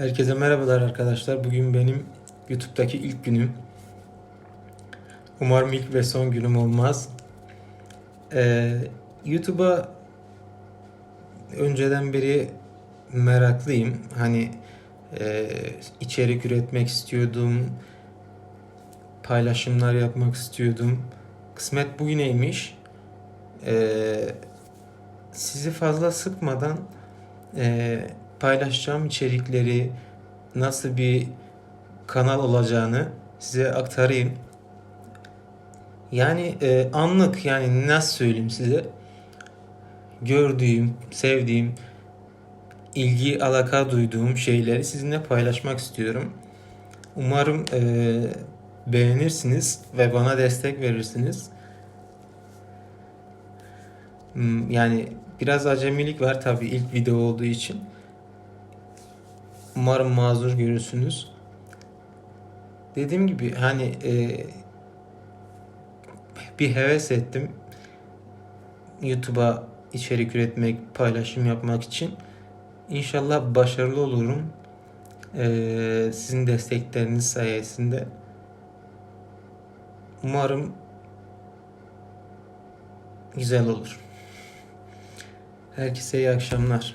Herkese merhabalar arkadaşlar. Bugün benim YouTube'daki ilk günüm. Umarım ilk ve son günüm olmaz. Ee, YouTube'a önceden beri meraklıyım. Hani e, içerik üretmek istiyordum. Paylaşımlar yapmak istiyordum. Kısmet bugüneymiş. Ee, sizi fazla sıkmadan e, paylaşacağım içerikleri nasıl bir kanal olacağını size aktarayım. Yani e, anlık yani nasıl söyleyeyim size gördüğüm, sevdiğim, ilgi alaka duyduğum şeyleri sizinle paylaşmak istiyorum. Umarım e, beğenirsiniz ve bana destek verirsiniz. Hmm, Yani biraz acemilik var tabii ilk video olduğu için. Umarım mazur görürsünüz. Dediğim gibi hani e, bir heves ettim. YouTube'a içerik üretmek, paylaşım yapmak için. İnşallah başarılı olurum. E, sizin destekleriniz sayesinde. Umarım güzel olur. Herkese iyi akşamlar.